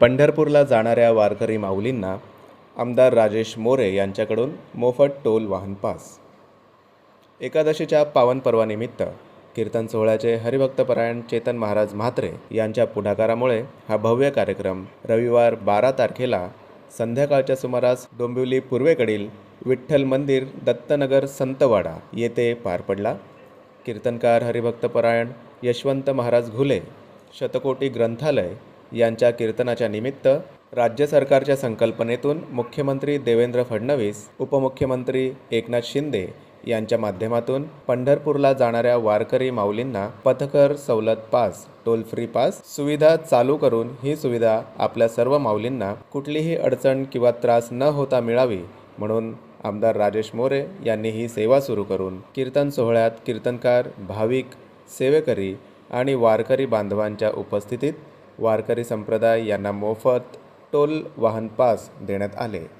पंढरपूरला जाणाऱ्या वारकरी माऊलींना आमदार राजेश मोरे यांच्याकडून मोफत टोल वाहन पास. एकादशीच्या पावनपर्वानिमित्त कीर्तन सोहळ्याचे हरिभक्तपरायण चेतन महाराज म्हात्रे यांच्या पुढाकारामुळे हा भव्य कार्यक्रम रविवार बारा तारखेला संध्याकाळच्या सुमारास डोंबिवली पूर्वेकडील विठ्ठल मंदिर दत्तनगर संतवाडा येथे पार पडला. कीर्तनकार हरिभक्तपरायण यशवंत महाराज घुले शतकोटी ग्रंथालय यांच्या कीर्तनाच्या निमित्त राज्य सरकारच्या संकल्पनेतून मुख्यमंत्री देवेंद्र फडणवीस उपमुख्यमंत्री एकनाथ शिंदे यांच्या माध्यमातून पंढरपूरला जाणाऱ्या वारकरी माऊलींना पथकर सवलत पास टोल फ्री पास सुविधा चालू करून ही सुविधा आपल्या सर्व माऊलींना कुठलीही अडचण किंवा त्रास न होता मिळावी म्हणून आमदार राजेश मोरे यांनी ही सेवा सुरू करून कीर्तन सोहळ्यात कीर्तनकार भाविक सेवेकरी आणि वारकरी बांधवांच्या उपस्थितीत वारकरी संप्रदाय यांना मोफत टोल वाहन पास देण्यात आले.